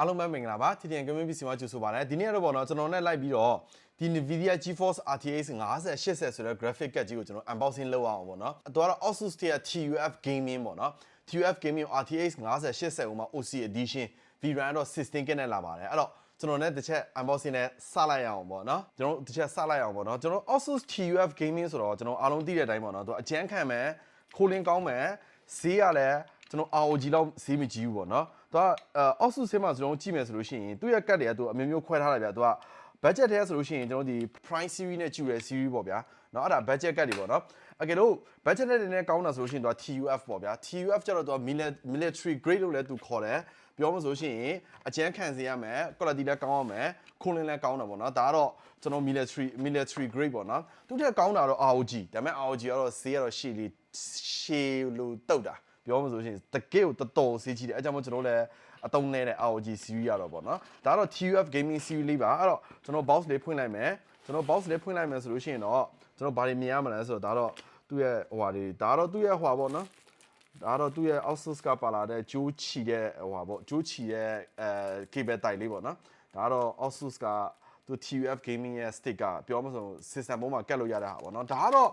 အားလုံးပဲမင်္ဂလာပါ TTN Gaming PC မှာကြိုဆိုပါရစေဒီနေ့ကတော့ပေါ့နော်ကျွန်တော်နဲ့လိုက်ပြီးတော့ဒီ Nvidia GeForce RTX 5080ဆိုတဲ့ graphic card ကြီးကိုကျွန်တော် unboxing လုပ်အောင်ပေါ့နော်အတူကတော့ Asus ရဲ့ TUF Gaming ပေါ့နော် TUF Gaming RTX 5080ဥမှာ OC edition VRAM တော့16 GB နဲ့လာပါတယ်အဲ့တော့ကျွန်တော်နဲ့တစ်ချက် unboxing နဲ့စလိုက်ရအောင်ပေါ့နော်ကျွန်တော်တစ်ချက်စလိုက်အောင်ပေါ့နော်ကျွန်တော် Asus TUF Gaming ဆိုတော့ကျွန်တော်အားလုံးသိတဲ့အတိုင်းပေါ့နော်သူအကျန်းခံမယ်ခိုးလင်းကောင်းမယ်ဈေးရလဲ ကျွန်တော် ROG လောက်ဈေးမကြီးဘူးပေါ့နော်သူကအောက်စုဆေးမှာကျွန်တော်ကြည့်မယ်ဆိုလို့ရှိရင်သူ့ရဲ့ကတ်တွေကသူအမျိုးမျိုးခွဲထားတယ်ဗျာသူက budget ထဲဆိုလို့ရှိရင်ကျွန်တော်ဒီ prime series နဲ့ကျူတဲ့ series ပေါ့ဗျာเนาะအဲ့ဒါ budget ကတ်တွေပေါ့နော်အကယ်လို့ budget နဲ့နည်းကောင်းတာဆိုလို့ရှိရင်သူက TUF ပေါ့ဗျာ TUF ကျတော့သူက military grade လို့လည်းသူခေါ်တယ်ပြောမှဆိုလို့ရှိရင်အကျန်းခံစေရမယ် quality လည်းကောင်းရမယ်ခုံလင်းလည်းကောင်းတာပေါ့နော်ဒါကတော့ကျွန်တော် military military grade ပေါ့နော်သူတက်ကောင်းတာတော့ ROG ဒါပေမဲ့ ROG ကတော့ဈေးကတော့ရှေ့လေးရှေးလို့တုတ်တာ ပြောမှဆိုလို့ရှိရင်တကယ်ကိုတော်တော်ဈေးကြီးတယ်အဲကြောင့်မို့ကျွန်တော်လည်းအတုံးနေတဲ့ ROG series ရတော့ပေါ့နော်ဒါကတော့ TUF gaming series လေးပါအဲ့တော့ကျွန်တော် box လေးဖွင့်လိုက်မယ်ကျွန်တော် box လေးဖွင့်လိုက်မယ်ဆိုလို့ရှိရင်တော့ကျွန်တော်ဘာတွေမြင်ရမလဲဆိုတော့ဒါတော့သူ့ရဲ့ဟိုဟာတွေဒါတော့သူ့ရဲ့ဟိုဟာပေါ့နော်ဒါတော့သူ့ရဲ့ Asus ကပါလာတဲ့ဂျိုးချီတဲ့ဟိုဟာပေါ့ဂျိုးချီတဲ့အဲ cable တိုင်လေးပေါ့နော်ဒါတော့ Asus ကသူ TUF gaming ရဲ့ stick ကပြောမှဆို system ပေါ်မှာကတ်လို့ရတဲ့ဟာပေါ့နော်ဒါကတော့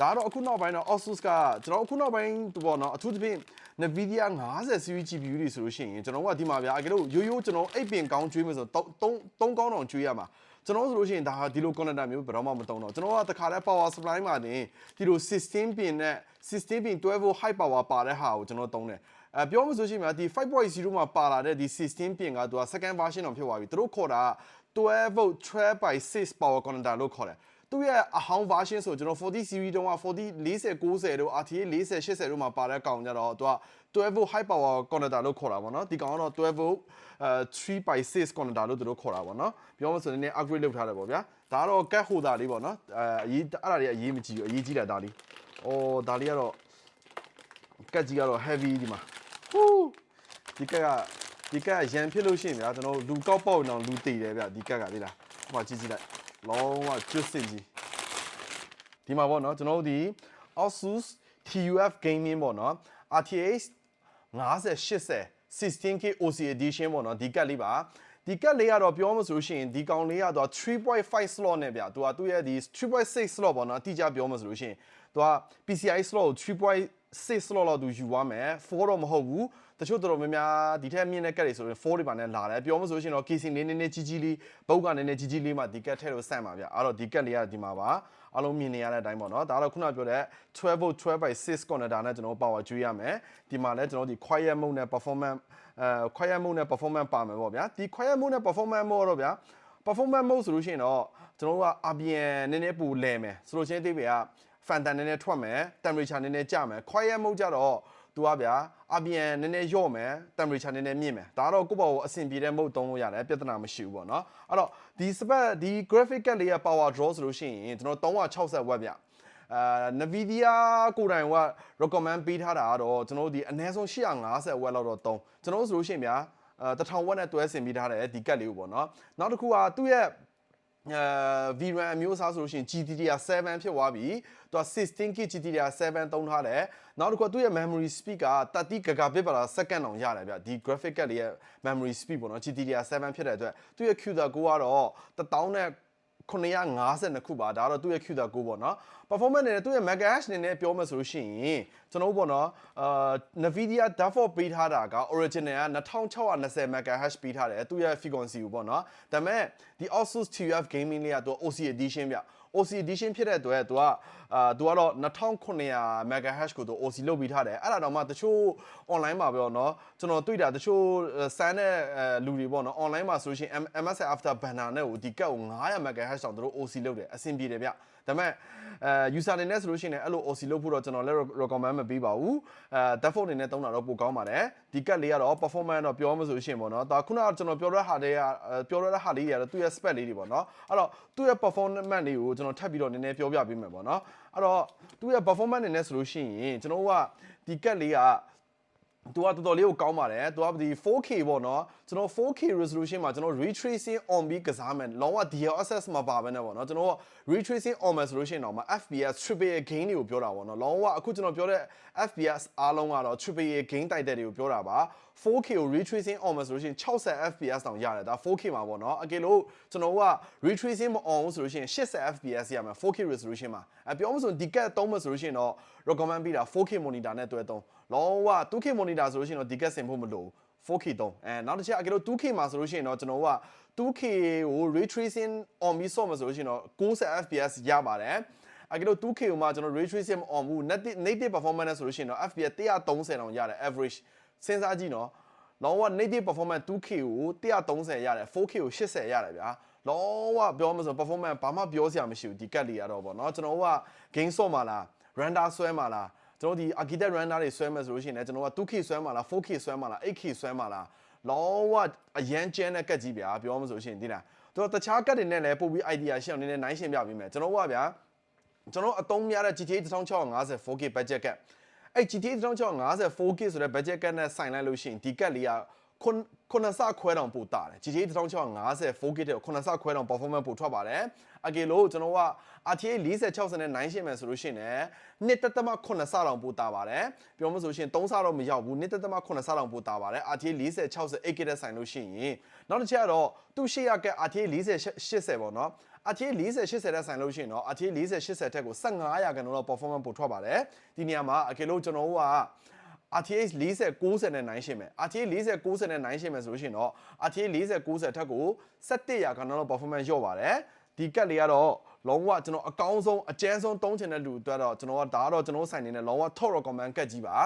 ဒါကတော့အခုနောက်ပိုင်းတော့ Asus ကကျွန်တော်အခုနောက်ပိုင်းပေါ့နော်အထူးသဖြင့် Nvidia 50 series GPU တွေဆိုလို့ရှိရင်ကျွန်တော်ကဒီမှာဗျာအကယ်လို့ရိုးရိုးကျွန်တော်အိပ်ပင်ကောင်းကျွေးမယ်ဆိုတော့3 3ကောင်းတောင်ကျွေးရမှာကျွန်တော်ဆိုလို့ရှိရင်ဒါဟာဒီလို connector မျိုးဘယ်တော့မှမတုံးတော့ကျွန်တော်ကတခါတည်း power supply မှာတင်ဒီလို16ပင်နဲ့16ပင်12 volt high power ပါတဲ့ဟာကိုကျွန်တော်တုံးတယ်အဲပြောမှဆိုရှင်များဒီ5.0မှာပါလာတဲ့ဒီ16ပင်ကသူက second version တော့ဖြစ်သွားပြီသူတို့ခေါ်တာ12 volt 12 by 6 power connector လို့ခေါ်တယ် သူရဲ့အဟောင်း version ဆိုကျွန်တော်40 series တုန်းက40 40 90တို့ RTA 40 80တို့မှာပါတဲ့ကောင်ကြတော့သူက12 volt high power connector လို့ခေါ်တာပေါ့နော်ဒီကောင်ကတော့12 volt အဲ3 by 6 connector လို့သူတို့ခေါ်တာပေါ့နော်ပြောမှဆိုရင်လည်း upgrade လုပ်ထားတယ်ပေါ့ဗျာဒါကတော့ cat holder လေးပေါ့နော်အဲအရေးအဲ့ဒါတွေအရေးမကြီးဘူးအရေးကြီးတာဒါလေးအော်ဒါလေးကတော့ကတ်ကြီးကတော့ heavy ဒီမှာဟူးဒီကက်ကဒီကက်ကရန်ဖြစ်လို့ရှိရင်ဗျာကျွန်တော်လူကောက်ပေါက်အောင်လူတည်တယ်ဗျဒီကက်ကသိလားဟိုမှာကြည့်ကြည့်လိုက် လုံးဝကျွတ်စစ်ကြီးဒီမှာပေါ့နော်ကျွန်တော်တို့ဒီ Asus TUF gaming ပေါ့နော် RTX 5080 16K OC edition ပေါ့နော်ဒီကတ်လေးပါဒီကတ်လေးကတော့ပြောမှဆိုလို့ရှိရင်ဒီကောင်လေးကတော့3.5 slot နဲ့ဗျာသူကသူ့ရဲ့ဒီ3.6 slot ပေါ့နော်အတိအကျပြောမှဆိုလို့ရှိရင်သူက PCI slot ကို3.6 slot လောက်သူယူသွားမယ်4တော့မဟုတ်ဘူး တချို့တော်တော်များများဒီထက်မြင့်တဲ့ကတ်တွေဆိုရင်4တွေပါနဲ့လာတယ်ပြောမှဆိုလို့ရှိရင်တော့ casing လေးနည်းနည်းကြီးကြီးလေးဘုတ်ကနည်းနည်းကြီးကြီးလေးမှဒီကတ်ထဲလို့ဆန့်ပါဗျာအဲ့တော့ဒီကတ်လေးကဒီမှာပါအားလုံးမြင်နေရတဲ့အတိုင်းပေါ့နော်ဒါတော့ခုနပြောတဲ့12 volt 12 by 6 connector နဲ့ကျွန်တော် power ကျွေးရမယ်ဒီမှာလည်းကျွန်တော်ဒီ quiet mode နဲ့ performance အဲ quiet mode နဲ့ performance ပါမယ်ပေါ့ဗျာဒီ quiet mode နဲ့ performance mode တော့ဗျာ performance mode ဆိုလို့ရှိရင်တော့ကျွန်တော်တို့က RPM နည်းနည်းပူလဲမယ်ဆိုလို့ရှိရင်ဒီဘေက fan တန်နည်းနည်းထွက်မယ် temperature နည်းနည်းကျမယ် quiet mode ကြတော့ သူကဗျာ RPM နည်းနည်းလျော့မယ် temperature နည်းနည်းမြင့်မယ်ဒါတော့ကိုယ့်ဘောကိုအဆင်ပြေတဲ့ mode သုံးလို့ရတယ်ပြဿနာမရှိဘူးပေါ့နော်အဲ့တော့ဒီ spec ဒီ graphic card လေးရဲ့ power draw ဆိုလို့ရှိရင်ကျွန်တော်360 watt ဗျအာ Nvidia ကိုယ်တိုင်က recommend ပေးထားတာကတော့ကျွန်တော်တို့ဒီအနည်းဆုံး850 watt လောက်တော့သုံးကျွန်တော်တို့ဆိုလို့ရှိရင်ဗျာအဲ1000 watt နဲ့တွဲဆင်ပေးထားတယ်ဒီကတ်လေးကိုပေါ့နော်နောက်တစ်ခုကသူ့ရဲ့ အဲ VRAM အမျိုးအစားဆိုလို့ရှိရင် GDDR7 ဖြစ်သွားပြီသူက 16GB GDDR7 သုံးထားတယ်နောက်တစ်ခုကသူ့ရဲ့ memory speed က30 gigabit per second အောင်ရတယ်ဗျဒီ graphic card လေးရဲ့ memory speed ပေါ့နော် GDDR7 ဖြစ်တဲ့အတွက်သူ့ရဲ့ CUDA ကိုကတော့1000နဲ့ 952ခုပါဒါကတော့သူ့ရဲ့ CUDA ကိုပေါ့နော် performance နဲ့သူ့ရဲ့ megahertz အနေနဲ့ပြောမှဆိုလို့ရှိရင်ကျွန်တော်တို့ပေါ့နော်အာ Nvidia Default ပေးထားတာက original က2620 megahertz ပေးထားတယ်သူ့ရဲ့ frequency ကိုပေါ့နော်ဒါပေမဲ့ဒီ Asus TUF gaming လေးကသူ OC edition ဗျ OC edition ဖြစ်တဲ့အတွက်သူကအာသူကတော့2900 MHz ကိုသူ OC လုပ်ပြီးထားတယ်အဲ့ဒါတော့မှတချို့ online မှာပြောနော်ကျွန်တော်တွေ့တာတချို့စမ်းတဲ့လူတွေပေါ့နော် online မှာဆိုရှင် MSI after banner နဲ့ကိုဒီကတ်ကို900 MHz တောင်သူတို့ OC လုပ်တယ်အဆင်ပြေတယ်ဗျ ဒါပေမဲ့အဲ user အနေနဲ့ဆိုလို့ရှိရင်အဲ့လို OC လုပ်ဖို့တော့ကျွန်တော်လည်း recommend မပေးပါဘူးအဲ default အနေနဲ့သုံးတာတော့ပိုကောင်းပါတယ်ဒီကတ်လေးကတော့ performance တော့ပြောမှဆိုလို့ရှိရင်ပေါ့နော်ဒါခုနကကျွန်တော်ပြောရတဲ့ဟာတွေကပြောရတဲ့ဟာလေးတွေကတော့သူ့ရဲ့ spec လေးတွေပေါ့နော်အဲ့တော့သူ့ရဲ့ performance လေးကိုကျွန်တော်ထပ်ပြီးတော့နည်းနည်းပြောပြပေးမယ်ပေါ့နော်အဲ့တော့သူ့ရဲ့ performance အနေနဲ့ဆိုလို့ရှိရင်ကျွန်တော်ကဒီကတ်လေးကသူကတော်တော်လေးကိုကောင်းပါတယ်သူကဒီ 4K ပေါ့နော် ကျွန်တော် 4K resolution မှာကျွန်တော် ray tracing on ပြီးကစားမယ်လုံးဝ DLSS မှာပါပဲနဲ့ပေါ့နော်ကျွန်တော်က ray tracing on မယ်ဆိုလို့ရှိရင်တော့မှ FPS triple A gain တွေကိုပြောတာပေါ့နော်လုံးဝအခုကျွန်တော်ပြောတဲ့ FPS အားလုံးကတော့ triple A gain တိုက်တဲ့တွေကိုပြောတာပါ 4K ကို ray tracing on မယ်ဆိုလို့ရှိရင်60 FPS တောင်ရတယ်ဒါ 4K မှာပေါ့နော်အကယ်လို့ကျွန်တော်က ray tracing မ on ဘူးဆိုလို့ရှိရင်80 FPS ရမယ် 4K resolution မှာအပြောမှဆိုရင်ဒီကတ်သုံးမယ်ဆိုလို့ရှိရင်တော့ recommend ပေးတာ 4K monitor နဲ့တွဲသုံးလုံးဝ 2K monitor ဆိုလို့ရှိရင်တော့ဒီကတ်ဆင်ဖို့မလိုဘူး 4K သုံးအဲနောက်တစ်ချက်အကယ်လို့ 2K မှာဆိုလို့ရှိရင်တော့ကျွန်တော်က 2K ကို ray tracing on ပြီးဆော့မှာဆိုလို့ရှိရင်တော့60 FPS ရပါတယ်အကယ်လို့ 2K ကိုမှကျွန်တော် ray tracing on ဘူး native native performance နဲ့ဆိုလို့ရှိရင်တော့ FPS 130တောင်ရတယ် average စဉ်းစားကြည့်နော်လုံးဝ native performance 2K ကို130ရတယ် 4K ကို80ရတယ်ဗျာလုံးဝပြောမှဆို performance ဘာမှပြောစရာမရှိဘူးဒီကတ်လေးရတော့ဗောနော်ကျွန်တော်က game ဆော့မှာလား render ဆွဲမှာလား ကျွန်တော်ဒီ architect render တွေဆွဲမယ်ဆိုလို့ရှိရင်လည်းကျွန်တော်က 2K ဆွဲမှာလား 4K ဆွဲမှာလား 8K ဆွဲမှာလားလုံးဝအရန်ကျန်းတဲ့ကတ်ကြီးဗျာပြောမှဆိုလို့ရှိရင်ဒီလားတို့တခြားကတ်တွေနဲ့လည်းပို့ပြီး idea ရှင်းအောင်နည်းနည်းနိုင်ရှင်းပြပေးမယ်ကျွန်တော်ကဗျာကျွန်တော်အသုံးများတဲ့ GTA 1650 4K budget ကတ်အဲ့ GTA 1650 4K ဆိုတဲ့ budget ကတ်နဲ့ဆိုင်လိုက်လို့ရှိရင်ဒီကတ်လေးက ခုခုနစခွဲတောင်ပို့တာတယ် GTA 1650 4K တဲ့ခုနစခွဲတောင် performance ပို့ထွက်ပါတယ်အကေလို့ကျွန်တော်က RTA 4060နဲ့9ရှင်းမယ်ဆိုလို့ရှိရင်နှစ်တက်သမ9ဆတောင်ပို့တာပါတယ်ပြောမှဆိုရှင်3ဆတော့မရောက်ဘူးနှစ်တက်သမ9ဆတောင်ပို့တာပါတယ် RTA 4060 8K တဲ့ဆိုင်လို့ရှိရင်နောက်တစ်ချက်ကတော့သူ့ရှေ့ရက RTA 4080ပေါ့နော် RTA 4080တဲ့ဆိုင်လို့ရှိရင်တော့ RTA 4080တက်ကို15ရာခိုင်နှုန်းတော့ performance ပို့ထွက်ပါတယ်ဒီနေရာမှာအကေလို့ကျွန်တော်တို့က RTX 40 90နဲ့9ရှင်းမယ် RTX 40 90နဲ့9ရှင်းမယ်ဆိုလို့ရှိရင်တော့ RTX 40 90ထက်ကို17ရာခိုင်နှုန်းတော့ performance လျော့ပါတယ်ဒီကတ်လေးကတော့လုံးဝကျွန်တော်အကောင်းဆုံးအကျန်းဆုံးတုံးချင်တဲ့လူအတွက်တော့ကျွန်တော်ကဒါကတော့ကျွန်တော်ဆိုင်နေနဲ့လုံးဝ top recommend ကတ်ကြီးပါ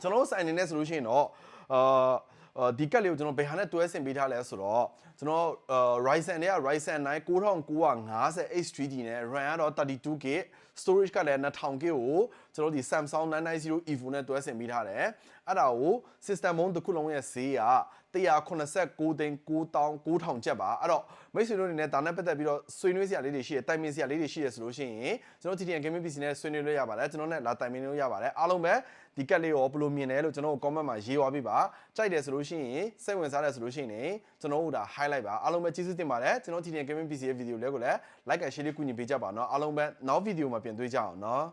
ကျွန်တော်ဆိုင်နေနဲ့ဆိုလို့ရှိရင်တော့အာအာဒီကက်လေးကိုကျွန်တော်ဘယ်ဟာနဲ့တွဲဆင်ပေးထားလဲဆိုတော့ကျွန်တော်အာ Ryzen တွေက Ryzen 9 9950 H3D နဲ့ RAM ကတော့ 32GB storage ကလည်း 2000GB ကိုကျွန်တော်ဒီ Samsung 990 Evo နဲ့တွဲဆင်ပေးထားတယ်အဲ့ဒါကို system mode တစ်ခုလုံးရဲ့ဈေးက189သိန်း9000ကျပ်ပါအဲ့တော့မိတ်ဆွေတို့အနေနဲ့ဒါနဲ့ပတ်သက်ပြီးတော့ဆွေးနွေးစရာလေးတွေရှိတယ်တိုင်ပင်စရာလေးတွေရှိတယ်ဆိုလို့ရှိရင်ကျွန်တော် TTN Gaming PC နဲ့ဆွေးနွေးလို့ရပါတယ်ကျွန်တော်နဲ့လာတိုင်ပင်လို့ရပါတယ်အားလုံးပဲဒီကက်လေးရောဘယ်လိုမြင်လဲလို့ကျွန်တော် comment မှာရေးသွားပေးပါကြိုက်တယ်ဆိုလို့ရှိရင်စိတ်ဝင်စားတယ်ဆိုလို့ရှိရင်ကျွန်တော်တို့ဒါ highlight ပါအားလုံးပဲကျေးဇူးတင်ပါတယ်ကျွန်တော် TTN Gaming PC ရဲ့ video လေးကိုလည်း like and share လေးကူညီပေးကြပါနော်အားလုံးပဲနောက် video မှာပြန်တွေ့ကြအောင်နော်